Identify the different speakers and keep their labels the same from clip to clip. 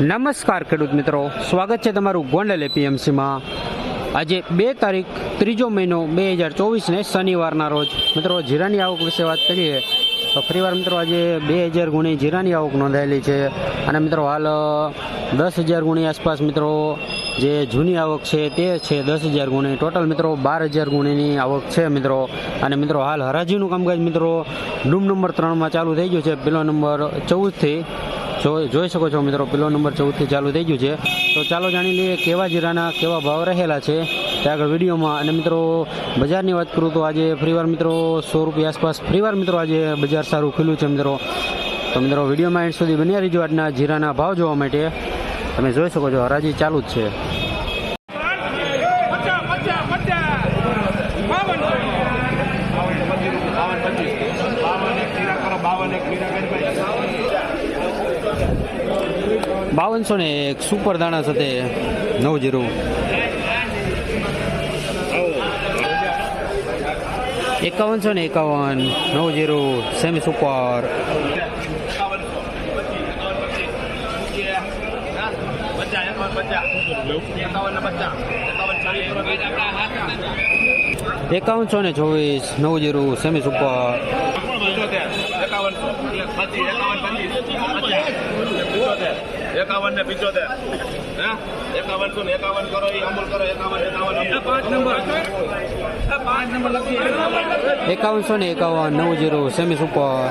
Speaker 1: નમસ્કાર ખેડૂત મિત્રો. સ્વાગત છે તમારું ગોંડલ એપીએમસીમાં. આજે બે તારીખ, ત્રીજો મહિનો બે હજાર ચોવીસને શનિવારના રોજ. મિત્રો, જીરાની આવક વિશે વાત કરીએ, તો ફરીવાર મિત્રો, આજે બે હજાર ગુણી જીરાની આવક નોંધાયેલી છે. અને મિત્રો, હાલ દસ હજાર ગુણી આસપાસ મિત્રો, જે જૂની આવક છે તે છે દસ હજાર ગુણી. ટોટલ મિત્રો, બાર હજાર ગુણીની આવક છે મિત્રો. અને મિત્રો, હાલ હરાજીનું કામકાજ મિત્રો, ડૂમ નંબર ત્રણમાં ચાલુ થઈ ગયું છે. પેલો નંબર ચૌદથી જોઈ શકો છો મિત્રો પિલો નંબર ચૌદથી ચાલુ થઈ ગયું છે. તો ચાલો જાણી લઈએ કેવા જીરાના કેવા ભાવ રહેલા છે. તે આગળ વિડીયોમાં, અને મિત્રો, બજારની વાત કરું તો આજે ફરીવાર મિત્રો સો રૂપિયા આસપાસ ફરીવાર મિત્રો આજે બજાર સારું ખુલ્યું છે મિત્રો. તો મિત્રો, વિડીયોમાં એન્ડ સુધી બન્યા રહીજો આજના જીરાના ભાવ જોવા માટે. તમે જોઈ શકો છો, હરાજી ચાલુ જ છે.
Speaker 2: પચાસ પચાસ પચાસ. બાવન
Speaker 1: બાવનસો ને એક સુપર દાણા સાથે નવ જીરું. એકાવનસો ને એકાવન, નવ જીરું, સેમી સુપર. એકાવનસો ને ચોવીસ, નવ જીરું, સેમી સુપર.
Speaker 3: એકાવન ને પિચોતેર. એકાવનસો ને એકાવન કરો એ અમલ કરો એકાવન એકાવન.
Speaker 2: પાંચ નંબર. પાંચ નંબર લખી
Speaker 1: એકાવનસો ને એકાવન નવ જીરો સેમી સુપર.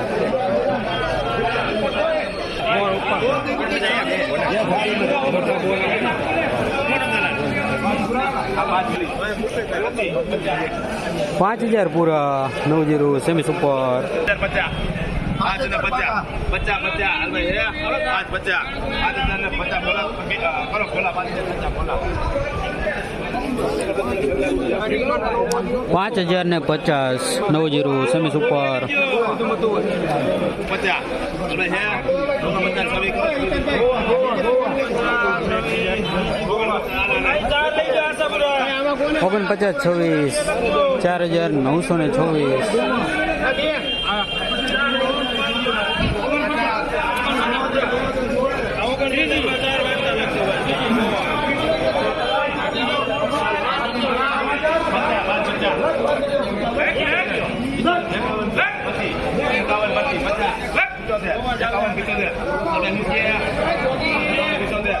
Speaker 1: પાંચ હજાર પૂરા નવ જીરો સેમી સુપર.
Speaker 3: પચાસ. પાંચ ને પચાસ પચાસ પચાસ હાલ ભાઈ હે પાંચ પચાસ પાંચ હજાર ને પચાસ બોલા કરો બોલા પાંચ હજાર પચાસ બોલા
Speaker 1: પાંચ હજાર ને પચાસ નવ જીરો સેમી સુપર.
Speaker 3: પચાસ.
Speaker 1: ઓગણપચાસ છવ્વીસ ચાર હજાર નવસો ને છવ્વીસ
Speaker 3: એકાવન પચીસ પચાસ પિચોતેર એકાવન પિચોતેર હવે નીચે પિચોતેર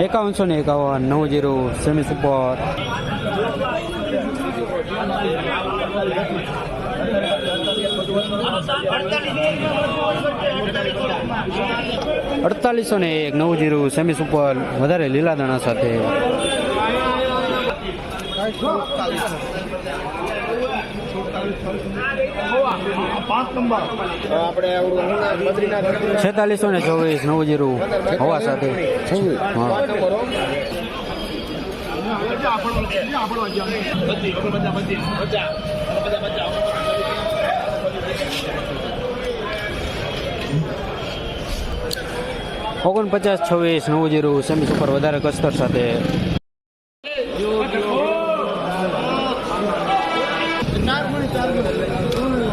Speaker 1: એકાવનસો ને એકાવન, નવ જીરો, સેમી સુપર. અડતાલીસો ને એક, નવ જીરો, સેમી સુપર. વધારે લીલા દાણા સાથે. છેતાલીસો ને ચોવીસ, નવ જીરું હવા સાથે. ઓગણપચાસ, છવ્વીસ, નવ જીરું, સેમી સુપર, વધારે કસ્તર સાથે.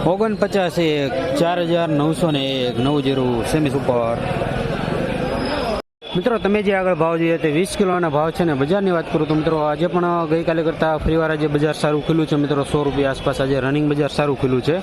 Speaker 1: ઓગણપચાસ એક, ચાર હજાર નવસો ને એક, નવ જીરો સેમી સુપર. મિત્રો, તમે જે આગળ ભાવ જોઈએ તે વીસ કિલોના ભાવ છે ને બજારની વાત કરું તો મિત્રો, આજે પણ ગઈકાલે કરતાં ફરીવાર આજે બજાર સારું ખુલ્યું છે. મિત્રો, સો રૂપિયા આસપાસ આજે રનિંગ બજાર સારું ખુલ્યું છે.